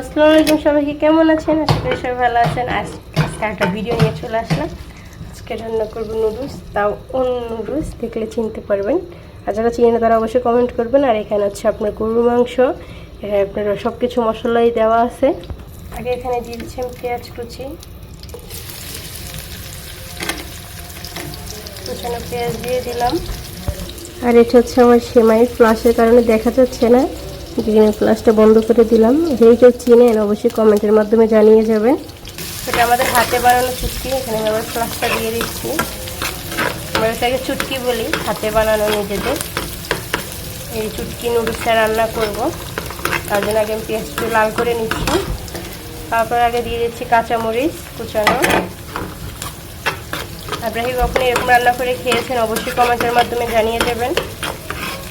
আসসালামু আলাইকুম সবাইকে, কেমন আছেন? আশা করি সবাই ভালো আছেন। আজ আজকে একটা ভিডিও নিয়ে চলে আসলাম। আজকে রান্না করব নুডলস, তাও অন্য নুডলস, দেখলে চিনতে পারবেন। আর যারা চিনে তারা অবশ্যই কমেন্ট করবেন। আর এখানে হচ্ছে আপনার গরুর মাংস এখানে আপনার সব কিছু মশলাই দেওয়া আছে। আগে এখানে দিয়ে দিচ্ছি আমি পেঁয়াজ কুচি। কুচানো পেঁয়াজ দিয়ে দিলাম। আর এটা হচ্ছে আমার সেমাই ফ্লাশের কারণে দেখা যাচ্ছে না। গ্রিনের ফ্লাশটা বন্ধ করে দিলাম। এইটা চিনেন অবশ্যই কমেন্টের মাধ্যমে জানিয়ে যাবেন। সেটা আমাদের হাতে বানানো চুটকি, এখানে আবার ফ্লাশটা দিয়ে দিচ্ছি। আমরা এটাকে চুটকি বলি, হাতে বানানো নিজেদের। এই চুটকি নুডলসটা রান্না করব। তার জন্য আগে আমি পেঁয়াজটা লাল করে নিচ্ছি। তারপর আগে দিয়ে দিচ্ছি কাঁচামরিচ কুচানো। আপনারা কখনো এরকম রান্না করে খেয়েছেন, অবশ্যই কমেন্টের মাধ্যমে জানিয়ে দেবেন।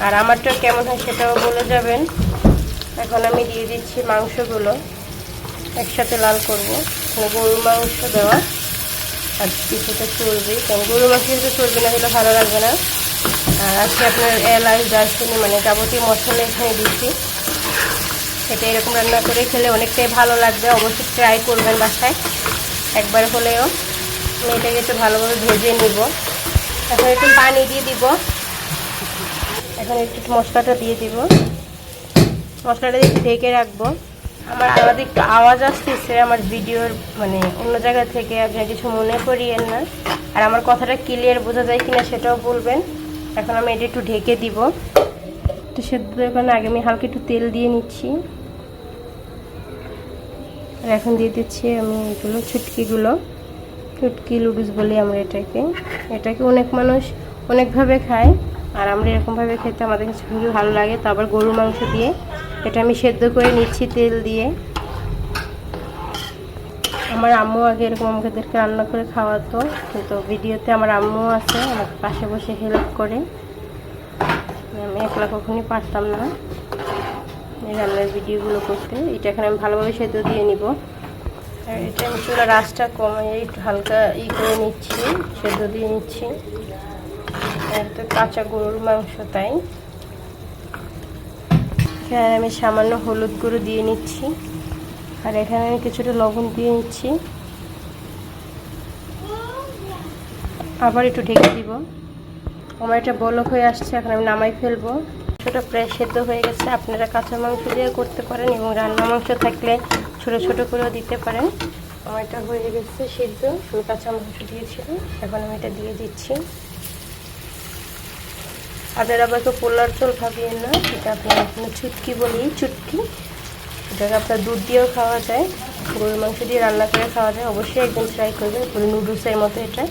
আর আমারটা কেমন হয় সেটাও বলে যাবেন। এখন আমি দিয়ে দিচ্ছি মাংসগুলো। একসাথে লাল করব। গরুর মাংস দেওয়া। আর কিছুটা চর্বি। কারণ গরুর মাংস কিন্তু চর্বি না হলে ভালো লাগবে না। আর আজকে আপনার এলাচ, দারচিনি মানে যাবতীয় মশলা এখানে দিচ্ছি। এটা এরকম রান্না করে খেলে অনেকটাই ভালো লাগবে। অবশ্যই ট্রাই করবেন বাসায়। একবার হলেও আমি এটাকে একটু ভালোভাবে ভেজে নিব। এখন একটু পানি দিয়ে দিব। এখন একটু মশলাটা দিয়ে দিব। মশলাটা দিয়ে ঢেকে রাখব। আমার আলাদা একটু আওয়াজ আসতেছে, আমার ভিডিওর মানে অন্য জায়গা থেকে আপনি কিছু মনে করিয়েন না। আর আমার কথাটা ক্লিয়ার বোঝা যায় কিনা সেটাও বলবেন। এখন আমি এটা একটু ঢেকে দিব। তো সেদ্ধ কারণে আগে আমি হালকা একটু তেল দিয়ে নিচ্ছি। আর এখন দিয়ে দিচ্ছি আমি এগুলো, ছুটকিগুলো। চুটকি লুডুস বলি আমরা এটাকে। এটাকে অনেক মানুষ অনেকভাবে খায়। আর আমরা এরকমভাবে খেতে আমাদের কাছে খুবই ভালো লাগে। তো আবার গরুর মাংস দিয়ে এটা আমি সেদ্ধ করে নিচ্ছি তেল দিয়ে। আমার আম্মু আগে এরকম আমাদেরকে রান্না করে খাওয়াতো, কিন্তু ভিডিওতে আমার আম্মু আছে আমার পাশে বসে হেল্প করে। আমি একলা কখনই পারতাম না এই রান্নার ভিডিওগুলো করতে। এটা এখানে আমি ভালোভাবে সেদ্ধ দিয়ে নিব। আর এটা আমি চুলা রাসটা কমে একটু হালকা ই করে নিচ্ছি, সেদ্ধ দিয়ে নিচ্ছি। তো কাঁচা গরুর মাংস তাই। এখানে আমি সামান্য হলুদ গুঁড়ো দিয়ে নিচ্ছি। আর এখানে আমি কিছুটা লবণ দিয়ে নিচ্ছি। আবার একটু ঢেকে দিব। আমার এটা বলক হয়ে আসছে, এখন আমি নামাই ফেলব। ছোটো প্রায় সেদ্ধ হয়ে গেছে। আপনারা কাঁচা মাংস দিয়ে করতে পারেন এবং রান্না মাংস থাকলে ছোট ছোট করেও দিতে পারেন। আমার এটা হয়ে গেছে সিদ্ধ। কাঁচা মাংস দিয়েছিলাম। এখন আমি এটা দিয়ে দিচ্ছি। আপনারা আবার কেউ পোলার চল ভাবিয়েন না এটা আপনার আপনার চুটকি বলি, চুটকি। এটাকে আপনার দুধ দিয়েও খাওয়া যায়, গরুর মাংস দিয়ে রান্না করে খাওয়া যায়, অবশ্যই একদিন ট্রাই করবেন, পুরো নুডলসের মতো এটা।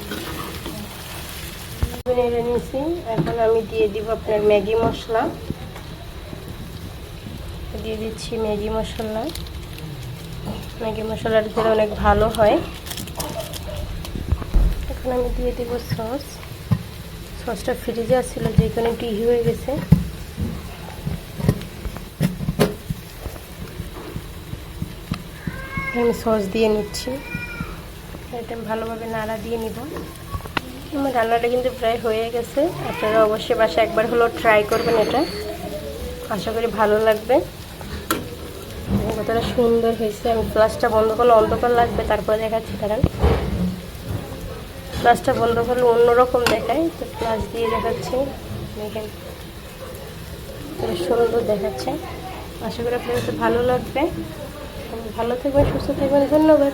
নিয়েছি, এখন আমি দিয়ে দিব আপনার ম্যাগি মশলা। দিয়ে দিচ্ছি ম্যাগি মশলা। ম্যাগি মশলাটা খেলে অনেক ভালো হয়। এখন আমি দিয়ে দেব সস। সসটা ফ্রিজে আসছিল, যে কোনো একটু হয়ে গেছে। আমি সস দিয়ে নিচ্ছি। এটা ভালোভাবে নাড়া দিয়ে নিব। আমার রান্নাটা কিন্তু প্রায় হয়ে গেছে। আপনারা অবশ্যই বাসা একবার হলেও ট্রাই করবেন এটা। আশা করি ভালো লাগবে। কতটা সুন্দর হয়েছে। আমি প্লাসটা বন্ধ করলে অন্ধকার লাগবে, তারপরে দেখাচ্ছি কারণ প্লাসটা বন্ধ করলে অন্যরকম দেখায়। তো প্লাস দিয়ে দেখাচ্ছি। দেখেন সুন্দর দেখাচ্ছে। আশা করি আপনাদের ভালো লাগবে। ভালো থাকবেন, সুস্থ থাকবেন। ধন্যবাদ।